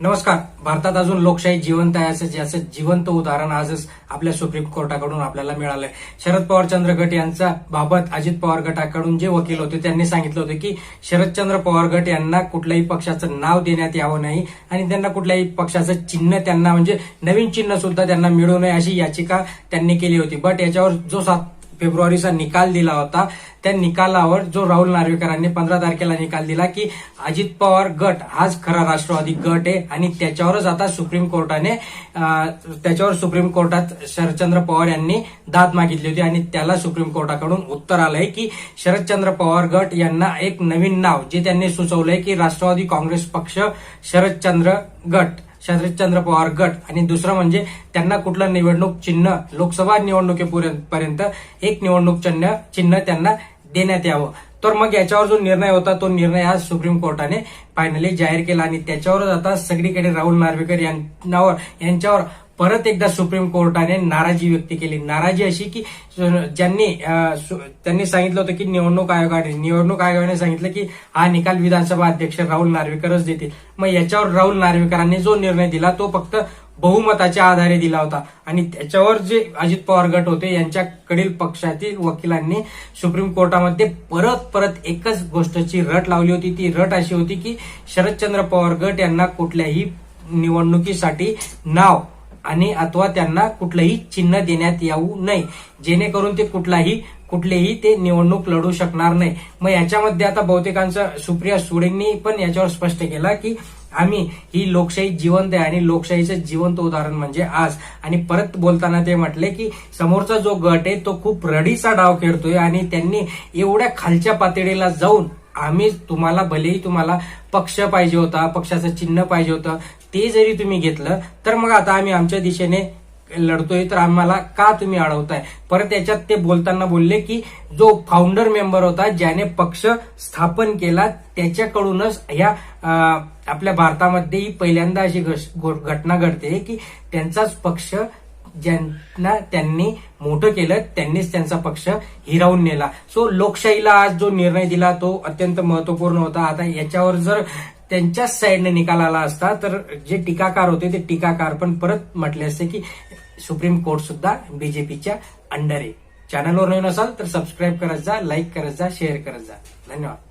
नमस्कार. भारतात अजून लोकशाही जिवंत आहे असं ज्याचं जिवंत उदाहरण आजच आपल्या सुप्रीम कोर्टाकडून आपल्याला मिळालंय. शरद पवार चंद्र गट यांचा बाबत अजित पवार गटाकडून जे वकील होते त्यांनी सांगितलं होतं की शरदचंद्र पवार गट यांना कुठल्याही पक्षाचं नाव देण्यात यावं नाही आणि त्यांना कुठल्याही पक्षाचं चिन्ह त्यांना म्हणजे नवीन चिन्ह सुद्धा त्यांना मिळू नये अशी याचिका त्यांनी केली होती. बट याच्यावर जो सात फेब्रुवारीचा निकाल दिला होता. त्या निकालावर जो राहुल नार्वेकरांनी पंधरा तारखेला निकाल दिला की अजित पवार गट हाच खरा राष्ट्रवादी गट आहे आणि त्याच्यावरच आता सुप्रीम कोर्टाने त्याच्यावर सुप्रीम कोर्टात शरदचंद्र पवार यांनी दाद मागितली होती आणि त्याला सुप्रीम कोर्टाकडून उत्तर आलंय की शरदचंद्र पवार गट यांना एक नवीन नाव जे त्यांनी सुचवलंय की राष्ट्रवादी काँग्रेस पक्ष शरदचंद्र गट. शरदचंद्र पवार गट. आणि दुसरं म्हणजे त्यांना कुठलं निवडणूक चिन्ह लोकसभा निवडणुकीपर्यंत एक निवडणूक चिन्ह चिन्ह त्यांना देण्यात यावं. तर मग याच्यावर जो निर्णय होता तो निर्णय हा सुप्रीम कोर्टाने फायनली जाहीर केला आणि त्याच्यावरच आता सगळीकडे राहुल नार्वेकर यांच्यावर यांच्यावर परत एकदा सुप्रीम कोर्टाने नाराजी व्यक्त केली. नाराजी अशी की ज्यांनी सु- त्यांनी सांगितलं होतं की निवडणूक आयोगाने निवडणूक आयोगाने सांगितलं की हा निकाल विधानसभा अध्यक्ष राहुल नार्वेकरच देतील. मग याच्यावर राहुल नार्वेकरांनी जो निर्णय दिला तो फक्त बहुमताच्या आधारे दिला होता. आणि त्याच्यावर जे अजित पवार गट होते यांच्याकडील पक्षातील वकिलांनी सुप्रीम कोर्टामध्ये परत परत एकच गोष्टची रट लावली होती. ती रट अशी होती की शरदचंद्र पवार गट यांना कुठल्याही निवडणुकीसाठी नाव आणि अथवा त्यांना कुठलंही चिन्ह देण्यात येऊ नये. जेणेकरून ते कुठलाही कुठलेही ते निवडणूक लढू शकणार नाही. मग याच्यामध्ये आता बहुतेकांचं सुप्रिया सुळेंनी पण याच्यावर स्पष्ट केलं की आम्ही ही लोकशाही जिवंत आहे आणि लोकशाहीचं जिवंत उदाहरण म्हणजे आज. आणि परत बोलताना ते म्हटले की समोरचा जो गट आहे तो खूप रडीचा डाव खेळतोय आणि त्यांनी एवढ्या खालच्या पातळीला जाऊन आम्ही तुम्हाला भलेही तुम्हाला पक्ष पाहिजे होता पक्षाचं चिन्ह पाहिजे होतं ते जरी तुम्ही घेतलं तर मग आता आम्ही आमच्या दिशेने लढतोय तर आम्हाला का तुम्ही अडवताय? परत त्याच्यात ते बोलताना बोलले की जो फाउंडर मेंबर होता ज्याने पक्ष स्थापन केला त्याच्याकडूनच ह्या आपल्या भारतामध्ये ही पहिल्यांदा अशी घटना घडते की त्यांचाच पक्ष ज्यांना त्यांनी मोठं केलं त्यांनीच त्यांचा पक्ष हिरावून नेला. सो लोकशाहीला आज जो निर्णय दिला तो अत्यंत महत्त्वपूर्ण होता. आता याच्यावर जर त्यांच्याच साईडने निकाल आला असता तर जे टीकाकार होते ते टीकाकार पण परत म्हटले असते की सुप्रीम कोर्ट सुद्धा बीजेपीच्या अंडर आहे. चॅनलवर नवीन असाल तर सबस्क्राईब करत जा लाईक करत जा शेअर करत जा. धन्यवाद.